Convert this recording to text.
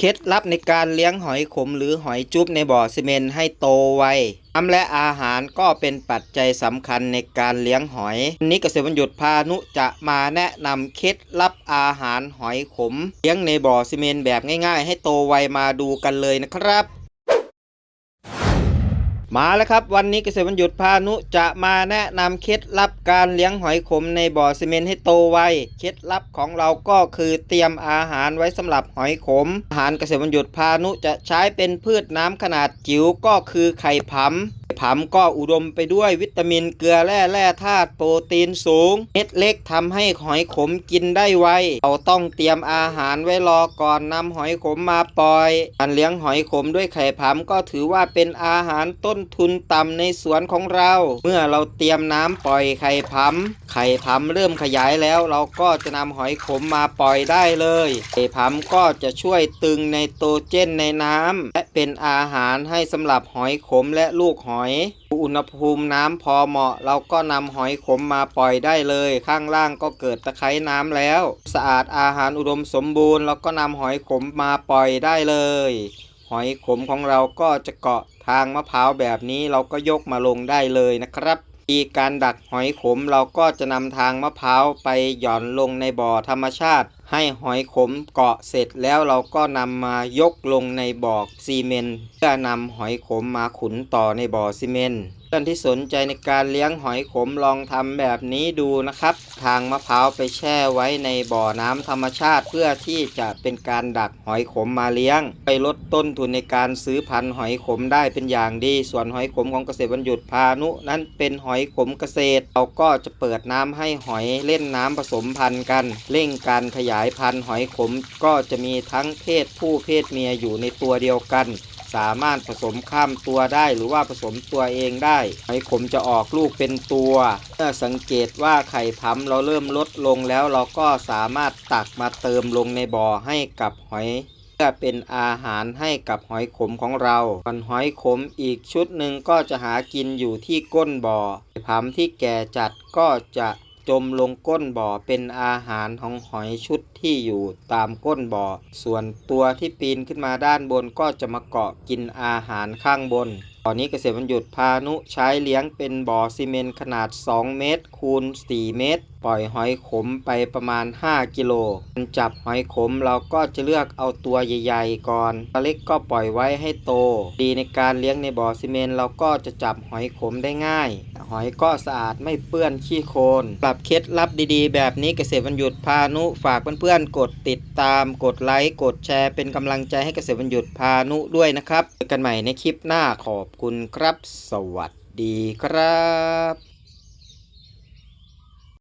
เคล็ดลับในการเลี้ยงหอยขมหรือหอยจุ๊บในบ่อซีเมนให้โตไวน้ำและอาหารก็เป็นปัจจัยสำคัญในการเลี้ยงหอยวันนี้เกษตรบรรยุดพานุจะมาแนะนำเคล็ดลับอาหารหอยขม เลี้ยงในบ่อซีเมนแบบง่าย ๆ ให้โตไวมาดูกันเลยนะครับ มาแล้วครับ วันนี้เกษตรวันหยุดพานุจะมาแนะนำเคล็ดลับการเลี้ยงหอยขมในบ่อซีเมนต์ให้โตไวเคล็ดลับของเราก็คือเตรียมอาหารไว้สำหรับหอยขม อาหารเกษตรวันหยุดพานุจะใช้เป็นพืชน้ำขนาดจิ๋วก็คือไข่ผำ ผำก็อุดมไปด้วยวิตามินเกลือแร่แร่ธาตุโปรตีนสูง เม็ดเล็กทำให้หอยขมกินได้ไว เราต้องเตรียมอาหารไว้รอก่อนนำหอยขมมาปล่อย การเลี้ยงหอยขมด้วยไข่ผำก็ถือว่าเป็นอาหารต้นทุนต่ำในสวนของเรา เมื่อเราเตรียมน้ำปล่อยไข่ผำไข่ผำเริ่มขยายแล้วเราก็จะนำหอยขมมาปล่อยได้เลยไข่ผำก็จะช่วยตึงในโตเจนในน้ำและ เป็นอาหารให้สำหรับหอยขมและลูกหอย อุณหภูมิน้ำพอเหมาะ เราก็นำหอยขมมาปล่อยได้เลย ข้างล่างก็เกิดตะไคร่น้ำแล้ว สะอาดอาหารอุดมสมบูรณ์ เราก็นำหอยขมมาปล่อยได้เลย หอยขมของเราก็จะเกาะทางมะพร้าวแบบนี้เราก็ยกมาลงได้เลยนะครับวิธีการดักหอยขมเราก็จะนำทางมะพร้าวไปหย่อนลงในบ่อธรรมชาติ ให้หอยขมเกาะเสร็จแล้วเราก็นำมายกลงในบ่อซีเมนต์เพื่อนำหอยขมมาขุนต่อในบ่อซีเมนต์เพื่อนที่สนใจในการเลี้ยงหอยขมลองทำแบบนี้ดูนะครับ ทางมะพร้าวไปแช่ไว้ในบ่อน้ำธรรมชาติ เพื่อที่จะเป็นการดักหอยขมมาเลี้ยง ไปลดต้นทุนในการซื้อพันธุ์หอยขมได้เป็นอย่างดี ส่วนหอยขมของเกษตรบรรยุทธ์พานุนั้นเป็นหอยขมเกษตร เราก็จะเปิดน้ำให้หอยเล่นน้ำผสมพันธุ์กัน เร่งการขยายพันธุ์หอยขมก็จะมีทั้งเพศผู้เพศเมียอยู่ในตัวเดียวกัน สามารถผสมข้ามตัวได้หรือว่าผสมตัวเองได้ หอยขมจะออกลูกเป็นตัวเมื่อสังเกตว่าไข่พัมเราเริ่มลดลงแล้วเราก็สามารถตักมาเติมลงในบ่อให้กับหอยเพื่อเป็นอาหารให้กับหอยขมของเราส่วนหอยขมอีกชุดหนึ่งก็จะหากินอยู่ที่ก้นบ่อไข่ผํที่แก่จัดก็จะ จมลงก้นบ่อเป็นอาหารของหอยชุดที่อยู่ตามก้นบ่อ ส่วนตัวที่ปีนขึ้นมาด้านบนก็จะมาเกาะกินอาหารข้างบนตอนนี้เกษตรบรรยุทธ์พานุใช้เลี้ยงเป็นบ่อซีเมนต์ขนาด 2 เมตร คูณ 4 เมตร ปล่อยหอยขมไปประมาณ 5 กิโลการจับหอยขมเราก็จะเลือกเอาตัวใหญ่ๆ ก่อนตัวเล็กก็ปล่อยไว้ให้โต ดีในการเลี้ยงในบ่อซีเมนต์เราก็จะจับหอยขมได้ง่าย หอยก็สะอาดไม่เปื้อนขี้โคลนปรับเคล็ดลับดีๆ แบบนี้เกษตรบรรยุทธ์พานุฝากเพื่อนๆกดติดตาม กดไลค์กดแชร์เป็นกำลังใจให้เกษตรบรรยุทธ์พานุด้วยนะครับเจอกันใหม่ในคลิปหน้าขอบคุณครับ สวัสดีครับ